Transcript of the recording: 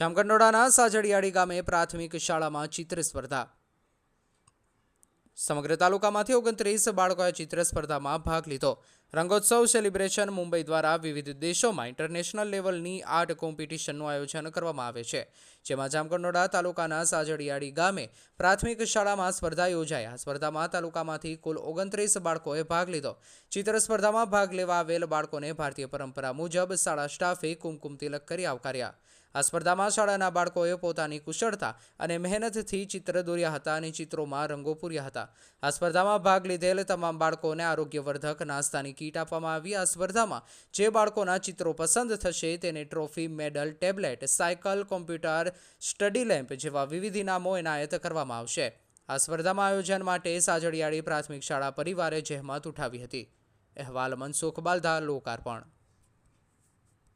જામકંડોળાના સાજડિયાળી ગામે પ્રાથમિક શાળામાં ચિત્ર સ્પર્ધા. સમગ્ર તાલુકામાંથી ઓગણત્રીસ બાળકોએ ચિત્ર સ્પર્ધામાં ભાગ લીધો. રંગોત્સવ સેલિબ્રેશન મુંબઈ દ્વારા વિવિધ દેશોમાં ઇન્ટરનેશનલ લેવલની આર્ટ કોમ્પિટિશનનું આયોજન કરવામાં આવે છે. જેમાં જામકંડોળા તાલુકાના સાજડિયાળી ગામે પ્રાથમિક શાળામાં સ્પર્ધા યોજાઈ આ સ્પર્ધામાં તાલુકામાંથી કુલ ઓગણત્રીસ બાળકોએ ભાગ લીધો. ચિત્ર સ્પર્ધામાં ભાગ લેવા આવેલ બાળકોને ભારતીય પરંપરા મુજબ શાળા સ્ટાફે કુમકુમ તિલક કરી આવકાર્યા. આ સ્પર્ધામાં શાળાના બાળકોએ પોતાની કુશળતા અને મહેનતથી ચિત્ર દોર્યા હતા અને ચિત્રોમાં રંગો પૂર્યા હતા. આ સ્પર્ધામાં ભાગ લીધેલ તમામ બાળકોને આરોગ્યવર્ધક નાસ્તાની કીટ આપવામાં આવી આ સ્પર્ધામાં જે બાળકોના ચિત્રો પસંદ થશે તેને trophy, medal, tablet, cycle, computer, study lamp જેવા વિવિધ ઇનામો એનાયત કરવામાં આવશે. આ સ્પર્ધામાં આયોજન માટે સાજડિયાળી પ્રાથમિક શાળા પરિવારે જહેમત ઉઠાવી હતી. અહેવાલ મનસુખ બાલધા લોકાર્પણ.